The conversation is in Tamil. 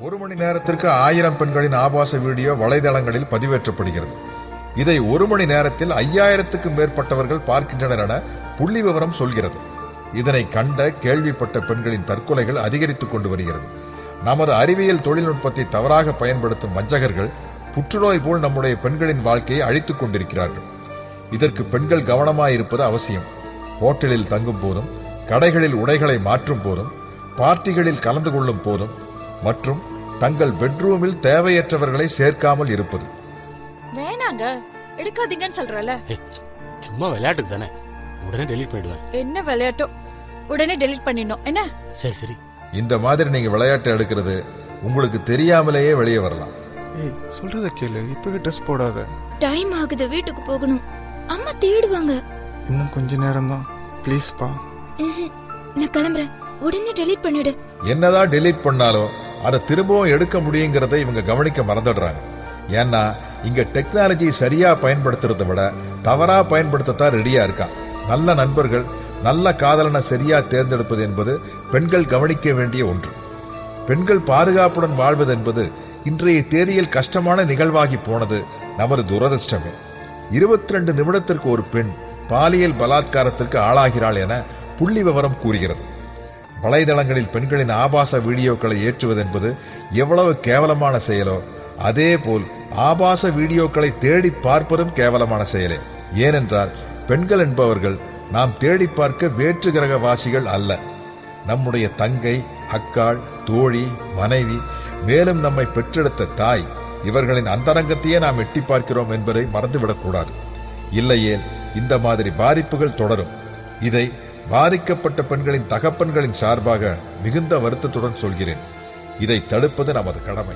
ஒரு மணி நேரத்திற்கு ஆயிரம் பெண்களின் ஆபாச வீடியோ வலைதளங்களில் பதிவேற்றப்படுகிறது. இதை ஒரு மணி நேரத்தில் ஐயாயிரத்துக்கும் மேற்பட்டவர்கள் பார்க்கின்றனர் என புள்ளி விவரம் சொல்கிறது. இதனை கண்ட கேள்விப்பட்ட பெண்களின் தற்கொலைகள் அதிகரித்துக் கொண்டு வருகிறது. நமது அறிவியல் தொழில்நுட்பத்தை தவறாக பயன்படுத்தும் வஞ்சகர்கள் புற்றுநோய் போல் நம்முடைய பெண்களின் வாழ்க்கையை அழித்துக் கொண்டிருக்கிறார்கள். இதற்கு பெண்கள் கவனமாயிருப்பது அவசியம். ஹோட்டலில் தங்கும் போதும் கடைகளில் உடைகளை மாற்றும் போதும் பார்ட்டிகளில் கலந்து கொள்ளும் போதும் மற்றும் தங்கள் பெட்ரூமில் தேவையற்றவர்களை சேர்க்காமல் இருப்பது. வேணாங்க. எடுக்காதீங்கன்னு சொல்றல சும்மா விளையாட்டுக்கு தானே. உடனே டெலீட் பண்ணிடுவேன். என்ன விளையாட்டோ? உடனே டெலீட் பண்ணிடணும். என்ன? சரி சரி. இந்த மாதிரி நீங்க விளையாட்டு எடுக்கிறது உங்களுக்கு தெரியாமலேயே வெளியே வரலாம். ஏய் சொல்றத கேளு. இப்பவே ட்ரெஸ் போடாத. டைம் ஆகுது வீட்டுக்கு போகணும். அம்மா தேடுவாங்க. இன்னும் கொஞ்ச நேரம் தான் ப்ளீஸ் பா. நான் கிளம்புறேன். உடனே டெலீட் பண்ணிடு. என்னதான் டெலீட் பண்ணாலும் அதை திரும்பவும் எடுக்க முடியுங்கிறதை இவங்க கவனிக்க மறந்துடுறாங்க. ஏன்னா இங்க டெக்னாலஜி சரியா பயன்படுத்துறதை விட தவறா பயன்படுத்தத்தான் ரெடியா இருக்கான். நல்ல நண்பர்கள் நல்ல காதலனை சரியா தேர்ந்தெடுப்பது என்பது பெண்கள் கவனிக்க வேண்டிய ஒன்று. பெண்கள் பாதுகாப்புடன் வாழ்வது என்பது இன்றைய தேதியில் கஷ்டமான நிகழ்வாகி போனது நமது துரதிருஷ்டமே. இருபத்தி ரெண்டு நிமிடத்திற்கு ஒரு பெண் பாலியல் பலாத்காரத்திற்கு ஆளாகிறாள் என புள்ளி விவரம் கூறுகிறது. வலைதளங்களில் பெண்களின் ஆபாச வீடியோக்களை ஏற்றுவது என்பது எவ்வளவு கேவலமான செயலோ அதேபோல் ஆபாச வீடியோக்களை தேடி பார்ப்பதும் கேவலமான செயலே. ஏனென்றால் பெண்கள் என்பவர்கள் நாம் தேடி பார்க்க வேற்று கிரகவாசிகள் அல்ல. நம்முடைய தங்கை அக்காள் தோழி மனைவி மேலும் நம்மை பெற்றெடுத்த தாய் இவர்களின் அந்தரங்கத்தையே நாம் எட்டி பார்க்கிறோம் என்பதை மறந்துவிடக்கூடாது இல்லையேல் இந்த மாதிரி பாதிப்புகள் தொடரும். இதை பாதிக்கப்பட்ட பெண்களின் தகப்பன்களின் சார்பாக மிகுந்த வருத்தத்துடன் சொல்கிறேன். இதை தடுப்பது நமது கடமை.